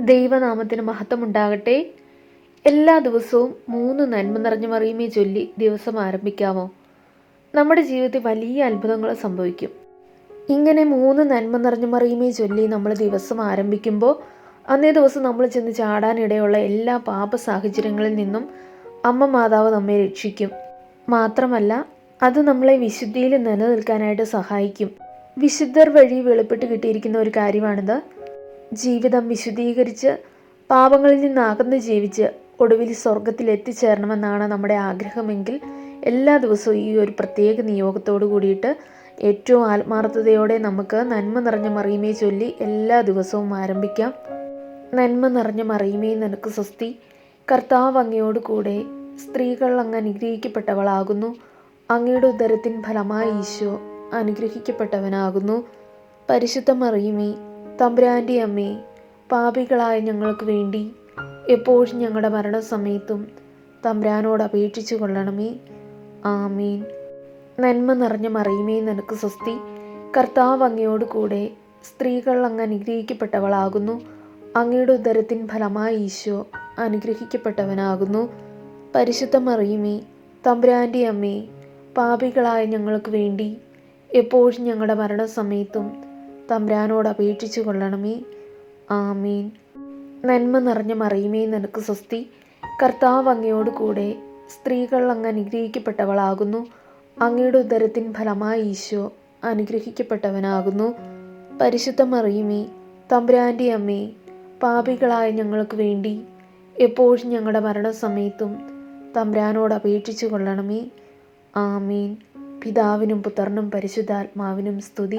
ദൈവനാമത്തിന് മഹത്വമുണ്ടാകട്ടെ. എല്ലാ ദിവസവും മൂന്ന് നന്മ നിറഞ്ഞ മറിയുമേ ചൊല്ലി ദിവസം ആരംഭിക്കാമോ. നമ്മുടെ ജീവിതത്തിൽ വലിയ അത്ഭുതങ്ങൾ സംഭവിക്കും. ഇങ്ങനെ മൂന്ന് നന്മ നിറഞ്ഞ മറിയുമേ ചൊല്ലി നമ്മൾ ദിവസം ആരംഭിക്കുമ്പോൾ അന്നേ ദിവസം നമ്മൾ ചെന്ന് ചാടാനിടയുള്ള എല്ലാ പാപ സാഹചര്യങ്ങളിൽ നിന്നും അമ്മ മാതാവ് നമ്മെ രക്ഷിക്കും. മാത്രമല്ല അത് നമ്മളെ വിശുദ്ധിയിൽ നിലനിൽക്കാനായിട്ട് സഹായിക്കും. വിശുദ്ധർ വഴി വെളിപ്പെട്ട് കിട്ടിയിരിക്കുന്ന ഒരു കാര്യമാണിത്. ജീവിതം വിശുദ്ധീകരിച്ച് പാപങ്ങളിൽ നിന്ന് അകന്ന് ജീവിച്ച് ഒടുവിൽ സ്വർഗത്തിൽ എത്തിച്ചേരണമെന്നാണ് നമ്മുടെ ആഗ്രഹമെങ്കിൽ എല്ലാ ദിവസവും ഈ ഒരു പ്രത്യേക നിയോഗത്തോട് കൂടിയിട്ട് ഏറ്റവും ആത്മാർത്ഥതയോടെ നമുക്ക് നന്മ നിറഞ്ഞ മറിയുമേ ചൊല്ലി എല്ലാ ദിവസവും ആരംഭിക്കാം. നന്മ നിറഞ്ഞ മറിയുമേ നിനക്ക് സ്വസ്തി. കർത്താവ് അങ്ങയോട് കൂടെ സ്ത്രീകൾ അങ്ങ് അനുഗ്രഹിക്കപ്പെട്ടവളാകുന്നു. അങ്ങയുടെ ഉദരത്തിൻ ഫലമായി ഈശോ അനുഗ്രഹിക്കപ്പെട്ടവനാകുന്നു. പരിശുദ്ധ മറിയുമേ തമ്പുരാന്റെ അമ്മേ പാപികളായ ഞങ്ങൾക്ക് വേണ്ടി എപ്പോഴും ഞങ്ങളുടെ മരണസമയത്തും തമ്പുരാനോട് അപേക്ഷിച്ചു കൊള്ളണമേ. ആമീൻ. നന്മ നിറഞ്ഞ മറിയുമേ നിനക്ക് സ്വസ്തി. കർത്താവ് അങ്ങയോട് കൂടെ സ്ത്രീകൾ അങ്ങ് അനുഗ്രഹിക്കപ്പെട്ടവളാകുന്നു. അങ്ങയുടെ ഉദരത്തിൻ ഫലമായി ഈശോ അനുഗ്രഹിക്കപ്പെട്ടവനാകുന്നു. പരിശുദ്ധ മറിയുമേ തമ്പുരാന്റെ അമ്മേ പാപികളായ ഞങ്ങൾക്ക് വേണ്ടി എപ്പോഴും ഞങ്ങളുടെ മരണസമയത്തും തമ്പുരാനോട് അപേക്ഷിച്ചു കൊള്ളണമേ. ആമീൻ. നന്മ നിറഞ്ഞ മറിയുമേ നിനക്ക് സ്വസ്തി. കർത്താവ് അങ്ങയോട് കൂടെ സ്ത്രീകൾ അങ്ങ് അനുഗ്രഹിക്കപ്പെട്ടവളാകുന്നു. അങ്ങയുടെ ഉദരത്തിൻ ഫലമായി ഈശോ അനുഗ്രഹിക്കപ്പെട്ടവനാകുന്നു. പരിശുദ്ധ മറിയുമേ തമ്പുരാന്റെ അമ്മേ പാപികളായ ഞങ്ങൾക്ക് വേണ്ടി എപ്പോഴും ഞങ്ങളുടെ മരണസമയത്തും തമ്പ്രാനോട് അപേക്ഷിച്ചു കൊള്ളണമേ. ആമീൻ. പിതാവിനും പുത്രനും പരിശുദ്ധാത്മാവിനും സ്തുതി.